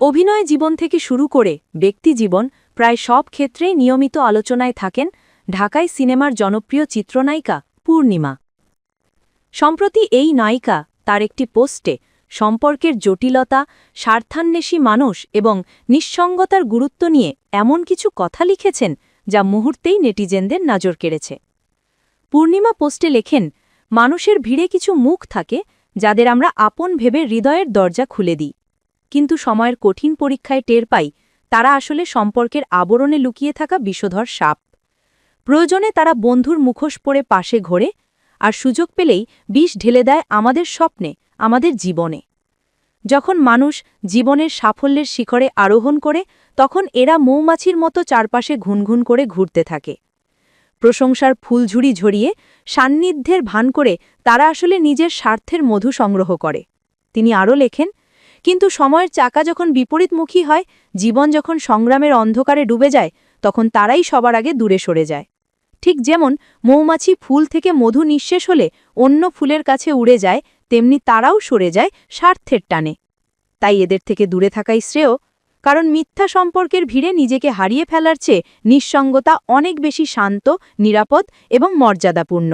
অভিনয় জীবন থেকে শুরু করে ব্যক্তি জীবন প্রায় সব ক্ষেত্রেই নিয়মিত আলোচনায় থাকেন ঢাকায় সিনেমার জনপ্রিয় চিত্রনায়িকা পূর্ণিমা। সম্প্রতি এই নায়িকা তার একটি পোস্টে সম্পর্কের জটিলতা, স্বার্থান্বেষী মানুষ এবং নিঃসঙ্গতার গুরুত্ব নিয়ে এমন কিছু কথা লিখেছেন যা মুহূর্তেই নেটিজেনদের নজর কেড়েছে। পূর্ণিমা পোস্টে লেখেন, মানুষের ভিড়ে কিছু মুখ থাকে যাদের আমরা আপন ভেবে হৃদয়ের দরজা খুলে দিই। কিন্তু সময়ের কঠিন পরীক্ষায় টের পাই তারা আসলে সম্পর্কের আবরণে লুকিয়ে থাকা বিষধর সাপ। প্রয়োজনে তারা বন্ধুর মুখোশ পরে পাশে ঘোরে আর সুযোগ পেলেই বিষ ঢেলে দেয় আমাদের স্বপ্নে, আমাদের জীবনে। যখন মানুষ জীবনের সাফল্যের শিখরে আরোহণ করে, তখন এরা মৌমাছির মতো চারপাশে ঘুনঘুন করে ঘুরতে থাকে। প্রশংসার ফুলঝুরি ঝরিয়ে, সান্নিধ্যের ভান করে তারা আসলে নিজের স্বার্থের মধু সংগ্রহ করে। তিনি আরও লেখেন, কিন্তু সময়ের চাকা যখন বিপরীতমুখী হয়, জীবন যখন সংগ্রামের অন্ধকারে ডুবে যায়, তখন তারাই সবার আগে দূরে সরে যায়। ঠিক যেমন মৌমাছি ফুল থেকে মধু নিঃশেষ হলে অন্য ফুলের কাছে উড়ে যায় তেমনি তারাও সরে যায় স্বার্থের টানে। তাই এদের থেকে দূরে থাকাই শ্রেয়, কারণ মিথ্যা সম্পর্কের ভিড়ে নিজেকে হারিয়ে ফেলার চেয়ে নিঃসঙ্গতা অনেক বেশি শান্ত, নিরাপদ এবং মর্যাদাপূর্ণ।